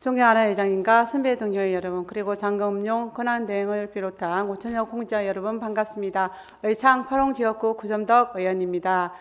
존경하는 회장님과 선배 동료 여러분 그리고 장금용 권한대행을 비롯한 5천여 공자 여러분 반갑습니다. 의창 파롱 지역구 구점덕 의원입니다.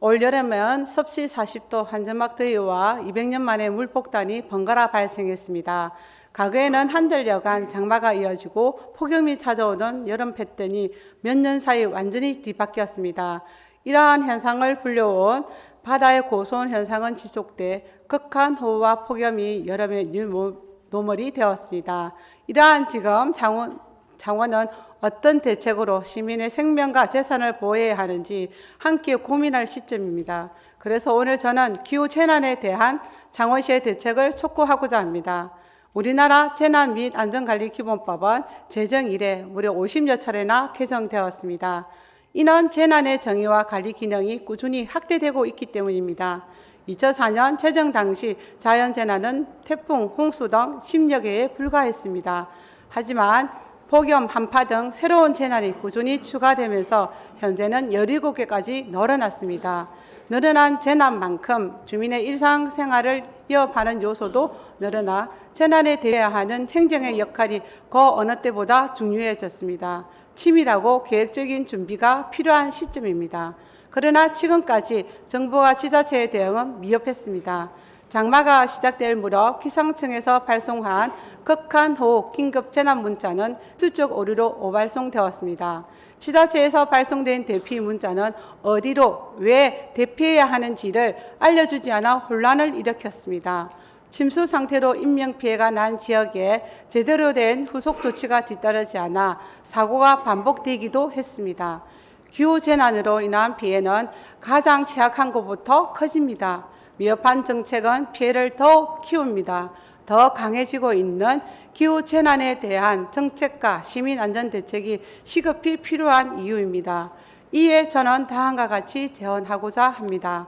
올 여름은 섭씨 40도 한전막 더위와 200년 만에 물폭탄이 번갈아 발생했습니다. 과거에는 한들여간 장마가 이어지고 폭염이 찾아오던 여름 패턴이 몇 년 사이 완전히 뒤바뀌었습니다. 이러한 현상을 불려온 바다의 고소한 현상은 지속돼 극한 호우와 폭염이 여름의 뉴노멀이 되었습니다. 이러한 지금 장원, 장원은 어떤 대책으로 시민의 생명과 재산을 보호해야 하는지 함께 고민할 시점입니다. 그래서 오늘 저는 기후 재난에 대한 장원시의 대책을 촉구하고자 합니다. 우리나라 재난 및 안전관리 기본법은 제정 이래 무려 50여 차례나 개정되었습니다. 이는 재난의 정의와 관리 기능이 꾸준히 확대되고 있기 때문입니다. 2004년 제정 당시 자연재난은 태풍, 홍수 등 10여 개에 불과했습니다. 하지만 폭염, 한파 등 새로운 재난이 꾸준히 추가되면서 현재는 17개까지 늘어났습니다. 늘어난 재난만큼 주민의 일상생활을 위협하는 요소도 늘어나 재난에 대해야 하는 행정의 역할이 그 어느 때보다 중요해졌습니다. 치밀하고 계획적인 준비가 필요한 시점입니다. 그러나 지금까지 정부와 지자체의 대응은 미흡했습니다. 장마가 시작될 무렵 기상청에서 발송한 극한 호우 긴급 재난 문자는 수적 오류로 오발송되었습니다. 지자체에서 발송된 대피 문자는 어디로 왜 대피해야 하는지를 알려주지 않아 혼란을 일으켰습니다. 침수 상태로 인명 피해가 난 지역에 제대로 된 후속 조치가 뒤따르지 않아 사고가 반복되기도 했습니다. 기후 재난으로 인한 피해는 가장 취약한 곳부터 커집니다. 미흡한 정책은 피해를 더 키웁니다. 더 강해지고 있는 기후 재난에 대한 정책과 시민 안전 대책이 시급히 필요한 이유입니다. 이에 저는 다음과 같이 제언하고자 합니다.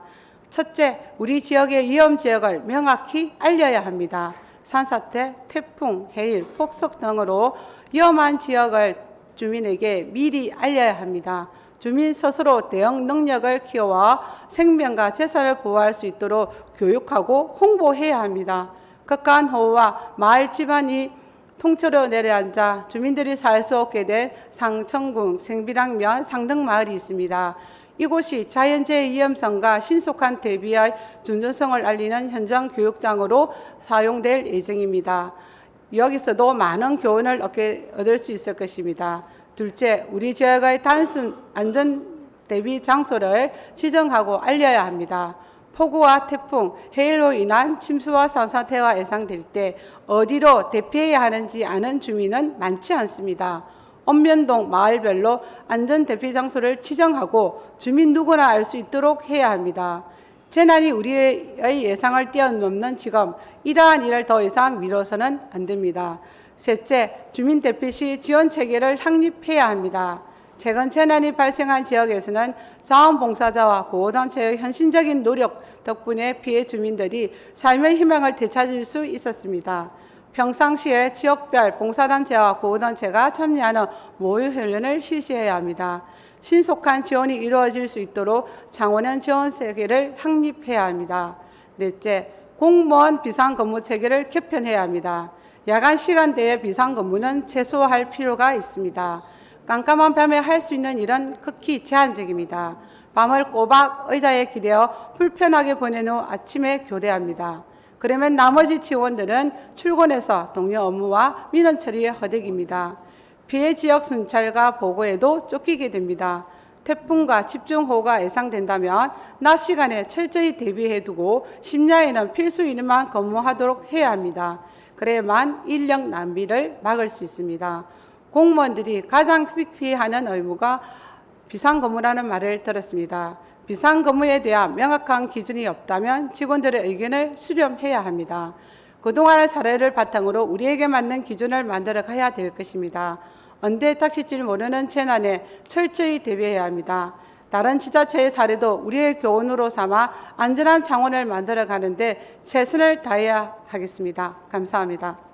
첫째, 우리 지역의 위험 지역을 명확히 알려야 합니다. 산사태, 태풍, 해일, 폭석 등으로 위험한 지역을 주민에게 미리 알려야 합니다. 주민 스스로 대응 능력을 키워 생명과 재산을 보호할 수 있도록 교육하고 홍보해야 합니다. 극한 호우와 마을 집안이 통째로 내려앉아 주민들이 살 수 없게 된 상천궁, 생비랑면, 상등마을이 있습니다. 이곳이 자연재해 위험성과 신속한 대비의 준전성을 알리는 현장 교육장으로 사용될 예정입니다. 여기서도 많은 교훈을 얻게, 얻을 수 있을 것입니다. 둘째, 우리 지역의 단순 안전 대비 장소를 지정하고 알려야 합니다. 폭우와 태풍, 해일로 인한 침수와 산사태가 예상될 때 어디로 대피해야 하는지 아는 주민은 많지 않습니다. 읍면동 마을별로 안전 대피 장소를 지정하고 주민 누구나 알 수 있도록 해야 합니다. 재난이 우리의 예상을 뛰어넘는 지금 이러한 일을 더 이상 미뤄서는 안 됩니다. 셋째, 주민 대피 시 지원 체계를 확립해야 합니다. 최근 재난이 발생한 지역에서는 자원봉사자와 구호단체의 현실적인 노력 덕분에 피해 주민들이 삶의 희망을 되찾을 수 있었습니다. 평상시에 지역별 봉사단체와 구호단체가 참여하는 모의 훈련을 실시해야 합니다. 신속한 지원이 이루어질 수 있도록 장원형 지원 체계를 확립해야 합니다. 넷째, 공무원 비상근무 체계를 개편해야 합니다. 야간 시간대의 비상근무는 최소화할 필요가 있습니다. 깜깜한 밤에 할 수 있는 일은 극히 제한적입니다. 밤을 꼬박 의자에 기대어 불편하게 보낸 후 아침에 교대합니다. 그러면 나머지 직원들은 출근해서 동료 업무와 민원 처리에 허덕입니다. 피해 지역 순찰과 보고에도 쫓기게 됩니다. 태풍과 집중호우가 예상된다면 낮 시간에 철저히 대비해 두고 심야에는 필수 인원만 근무하도록 해야 합니다. 그래야만 인력 낭비를 막을 수 있습니다. 공무원들이 가장 피하는 의무가 비상근무라는 말을 들었습니다. 비상근무에 대한 명확한 기준이 없다면 직원들의 의견을 수렴해야 합니다. 그동안의 사례를 바탕으로 우리에게 맞는 기준을 만들어 가야 될 것입니다. 언제 닥칠지 모르는 재난에 철저히 대비해야 합니다. 다른 지자체의 사례도 우리의 교훈으로 삼아 안전한 창원을 만들어 가는데 최선을 다해야 하겠습니다. 감사합니다.